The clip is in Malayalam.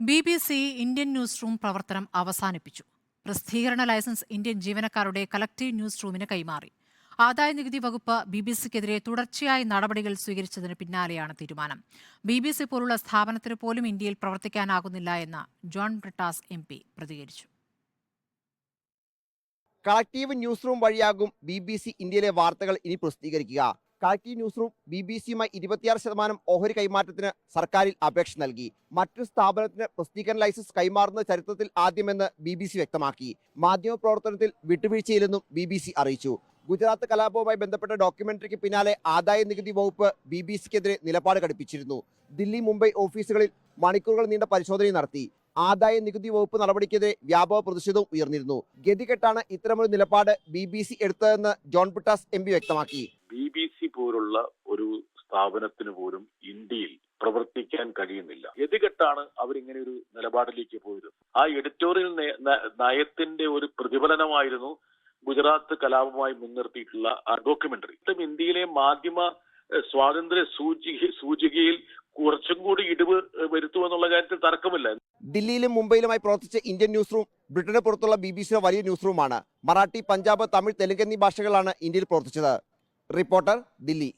B B C Indian news room പ്രവർത്തനം അവസാനിപ്പിച്ചു. പ്രസിദ്ധീകരണ ലൈസൻസ് ഇന്ത്യൻ ജീവനക്കാരുടെ കളക്ടീവ് ന്യൂസ് റൂമിന് കൈമാറി. ആദായ നികുതി വകുപ്പ് ബി ബി സിക്കെതിരെ തുടർച്ചയായി നടപടികൾ സ്വീകരിച്ചതിന് പിന്നാലെയാണ് തീരുമാനം. ബി ബി സി പോലുള്ള സ്ഥാപനത്തിന് പോലും ഇന്ത്യയിൽ പ്രവർത്തിക്കാനാകുന്നില്ല എന്ന് ജോൺ ബ്രിട്ടാസ് എം പി പ്രതികരിച്ചു. കളക്റ്റീവ് ന്യൂസ് റൂം വഴിയാകും ബി ബി സി ഇന്ത്യയിലെ വാർത്തകൾ ഇനി പ്രസിദ്ധീകരിക്കുക. Collective news room B B സിയുമായി ഇരുപത്തിയാറ് ശതമാനം ഓഹരി കൈമാറ്റത്തിന് സർക്കാരിൽ അപേക്ഷ നൽകി. മറ്റൊരു സ്ഥാപനത്തിന് പ്രസിദ്ധീകരണ ലൈസൻസ് കൈമാറുന്ന ചരിത്രത്തിൽ ആദ്യമെന്ന് ബി ബി സി വ്യക്തമാക്കി. മാധ്യമപ്രവർത്തനത്തിൽ വിട്ടുവീഴ്ചയില്ലെന്നും ബി ബി സി അറിയിച്ചു. ഗുജറാത്ത് കലാപവുമായി ബന്ധപ്പെട്ട ഡോക്യുമെന്ററിക്ക് പിന്നാലെ ആദായ നികുതി വകുപ്പ് ബി ബി സിക്കെതിരെ നിലപാട് ഘടിപ്പിച്ചിരുന്നു ദില്ലി മുംബൈ ഓഫീസുകളിൽ മണിക്കൂറുകൾ നീണ്ട പരിശോധന നടത്തി. ആദായ നികുതി വകുപ്പ് നടപടിക്കെതിരെ വ്യാപക പ്രതിഷേധവും ഉയർന്നിരുന്നു. ഗതികെട്ടാണ് ഇത്തരമൊരു നിലപാട് ബി ബി സി എടുത്തതെന്ന് ജോൺ പിട്ടാസ് എം പി വ്യക്തമാക്കി. ബി ബി പോലുള്ള ഒരു സ്ഥാപനത്തിന് പോലും ഇന്ത്യയിൽ പ്രവർത്തിക്കാൻ കഴിയുന്നില്ല. ഗതികെട്ടാണ് അവരിങ്ങനെ ഒരു നിലപാടിലേക്ക് പോയത്. ആ എഡിറ്റോറിയൽ നയത്തിന്റെ ഒരു പ്രതിഫലനമായിരുന്നു ഗുജറാത്ത് കലാപമായി മുൻനിർത്തിയിട്ടുള്ള ആ ഡോക്യുമെന്ററി. ഇന്ത്യയിലെ മാധ്യമ സ്വാതന്ത്ര്യ സൂചിക സൂചികയിൽ കുറച്ചും കൂടി ഇടിവ് വരുത്തുമെന്നുള്ള കാര്യത്തിൽ തർക്കമില്ല. ദില്ലിയിലും മുംബൈയിലുമായി പ്രവർത്തിച്ച ഇന്ത്യൻ ന്യൂസ് റൂം ബ്രിട്ടന് പുറത്തുള്ള ബി ബി സിയുടെ വലിയ ന്യൂസ് റൂമാണ്. മറാഠി പഞ്ചാബ് തമിഴ് തെലുങ്ക് എന്നീ ഭാഷകളാണ് ഇന്ത്യയിൽ പ്രവർത്തിച്ചത്. റിപ്പോർട്ടർ ദില്ലി.